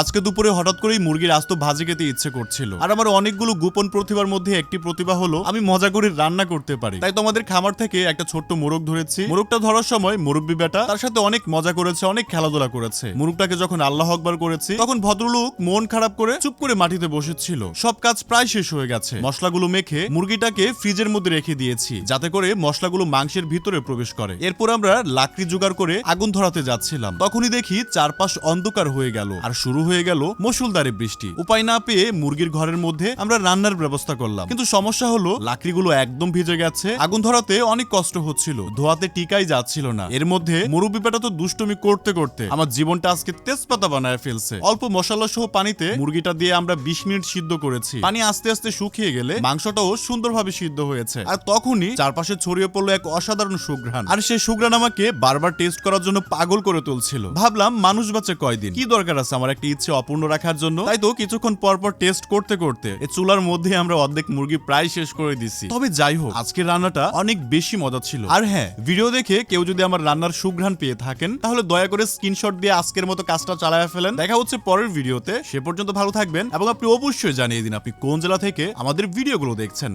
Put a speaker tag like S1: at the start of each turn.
S1: আজকে দুপুরে হঠাৎ করেই মুরগির আস্ত ভাজি খেতে ইচ্ছে করছিল। আর আমার অনেকগুলো গোপন প্রতিভার মধ্যে একটি প্রতিভা হলো, আমি মজা করে রান্না করতে পারি। তাই তোমাদের খামার থেকে একটা ছোট্ট মোরগ ধরেছি। মোরগটা ধরার সময় মুরব্বী বেটা তার সাথে অনেক মজা করেছে, অনেক খেলাধুলা করেছে। মুরগটাকে যখন আল্লাহ আকবার করেছি, তখন ভদ্রলোক মন খারাপ করে চুপ করে মাটিতে বসেছিল। সব কাজ প্রায় শেষ হয়ে গেছে। মশলাগুলো মেখে মুরগিটাকে ফ্রিজের মধ্যে রেখে দিয়েছি, যাতে করে মশলাগুলো মাংসের ভিতরে প্রবেশ করে। এরপর আমরা লাকড়ি জোগাড় করে আগুন ধরাতে যাচ্ছিলাম। তখনই দেখি চারপাশ অন্ধকার হয়ে গেল। আর শুরু হয়ে গেল মুসুলধারে বৃষ্টি। উপায় না পেয়ে মুরগির ঘরের মধ্যে আমরা রান্নার ব্যবস্থা করলাম। কিন্তু সমস্যা হলো, লাকড়িগুলো একদম ভিজে গেছে। আগুন ধরাতে অনেক কষ্ট হচ্ছিল। ধোয়াতে টিকাই যাচ্ছিল না। এর মধ্যে মুরব্বী পেটা তো দুষ্টুমি করতে করতে আমার জীবনটা আজকে তেজপাতা বানায় ফেলছে। অল্প মশলা সহ পানিতে মুরগিটা দিয়ে আমরা বিশ মিনিট সিদ্ধ করেছি। পানি আস্তে আস্তে শুকিয়ে গেলে মাংসটাও সুন্দরভাবে সিদ্ধ হয়েছে। আর তখনই চারপাশে ছড়িয়ে পড়ল এক অসাধারণ সুঘ্রাণ। আর সেই সুঘ্রাণ আমাকে বারবার টেস্ট করার জন্য পাগল করে তুলছিল। ভাবলাম, মানুষ বাঁচে কয়দিন? কি দরকার আছে? আমার একটা ইচ্ছে অপূর্ণ রাখার জন্য। তাই তো কিছুক্ষণ পর পর টেস্ট করতে করতে এই চুলার মধ্যে আমরা অর্ধেক মুরগি প্রায় শেষ করে দিছি তবে যাই হোক, আজকের রান্নাটা অনেক বেশি মজা ছিল। আর হ্যাঁ ভিডিও দেখে কেউ যদি আমার রান্নার সুঘ্রাণ পেয়ে থাকেন, তাহলে দয়া করে স্ক্রিনশট দিয়ে আজকের মতো কাজটা চালায় ফেলেন। দেখা হচ্ছে পরের ভিডিওতে সে পর্যন্ত ভালো থাকবেন এবং আপনি অবশ্যই জানিয়ে দিন আপনি কোন জেলা থেকে আমাদের ভিডিওগুলো দেখছেন।